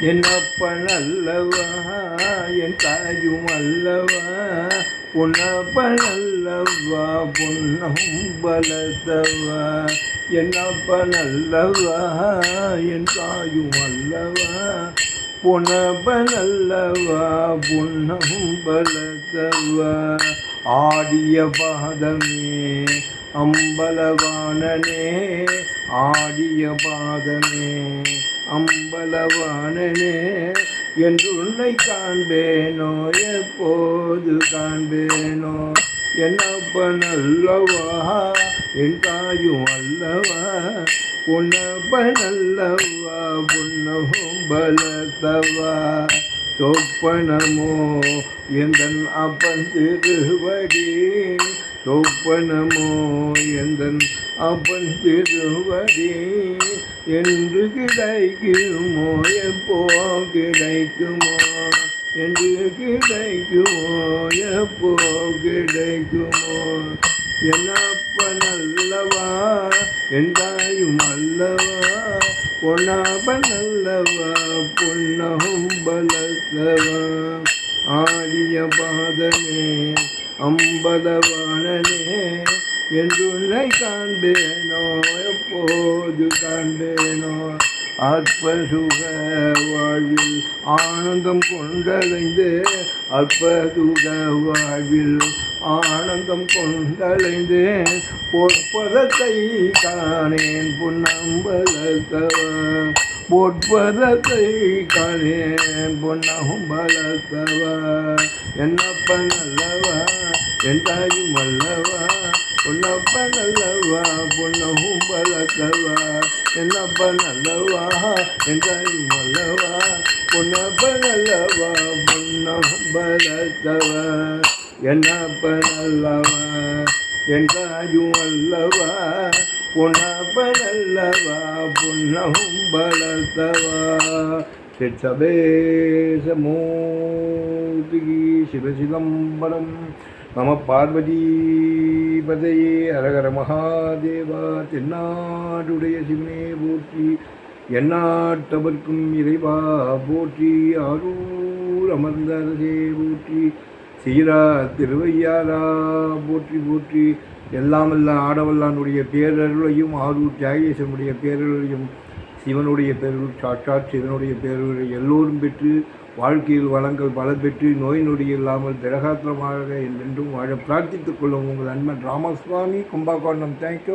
என்னப்பன் அல்லவா? என் தாயும் அல்லவா? புன்னப்பன் அல்லவா? புன்னம் பலத்தவா? என்னப்பன் அல்லவா? என் தாயும் அல்லவா? புனபன் அல்லவா? புன்னம் பலத்தவா? ஆடிய பாதமே அம்பலவானனே ஆடிய பாதமே அம்பலவானனே என்று உன்னை காண்பேனோ எப்போது காண்பேனோ? என்னப்பன் அல்லவா? என் தாயும் அல்லவா? உன்னப்பன் அல்லவா? புன்னவும் பலத்தவா? சொப்பனமோ? எந்தன் அப்பன் திருவடி? சொப்பனமோ எந்தன் அப்பன் திருவடி என்று கிடைக்குமோ எப்போ கிடைக்குமோ? என்று கிடைக்குமோ எப்போ கிடைக்குமோ? என்னப்பன் அல்லவா? என்றாயும் அல்லவா? பொன்னாப்பன் அல்லவா? பொன்னகும் பலத்தவா ஆரிய பாதமே அம்பதவானனே என்று உன்னை காண்பேனோ? எப்போது காண்பேனோ? அற்ப சுக வாழ்வில் ஆனந்தம் கொண்டடைந்து அற்ப சுக வாழ்வில் ஆனந்தம் கொண்டடைந்தேன் பொற்பதத்தை காணேன் புன்னம்பலத்தவ பொற்பதத்தை காணேன் பொன்னம்பலத்தவ என்னப்ப நல்லவா என் தாயும் அல்லவா பொன்னப்ப நல்லவா பொன்னகும் பலத்தவா. என்னப்ப நல்லவா என் தாயும் அல்லவா பொன்னப்ப நல்லவா பொன்னகும் பலத்தவா. என்னப்ப நல்லவா என் தாயும் அல்லவா பொன்னப்பன் அல்லவா பொன்னகும் பலத்தவா. சிற்சபேசமூர்த்திகி சிவசிதம்பரம் நம பார்வதிபதையே ஹரஹர மகாதேவா தென்னாடுடைய சிவனே போற்றி எந்நாட்டவர்க்கும் இறைவா போற்றி ஆரூர் அமர்ந்தரசே போற்றி சீரா திருவையாரா போற்றி போற்றி எல்லாமல்ல ஆடவல்லானுடைய பேரருளையும் ஆரூர் தியாகேசனுடைய பேரருளையும் சிவனுடைய பேரருள் சாட்சாத் சிவனுடைய பேரருளை எல்லோரும் பெற்று வாழ்க்கையில் வளங்கள் பல பெற்று நோய் நொடி இல்லாமல் திரகாத்திரமாக என்றென்றும் வாழ பிரார்த்தித்துக் கொள்ளும் உங்கள் அன்பன் ராமசுவாமி. கும்பகோணம் தேங்க்யூ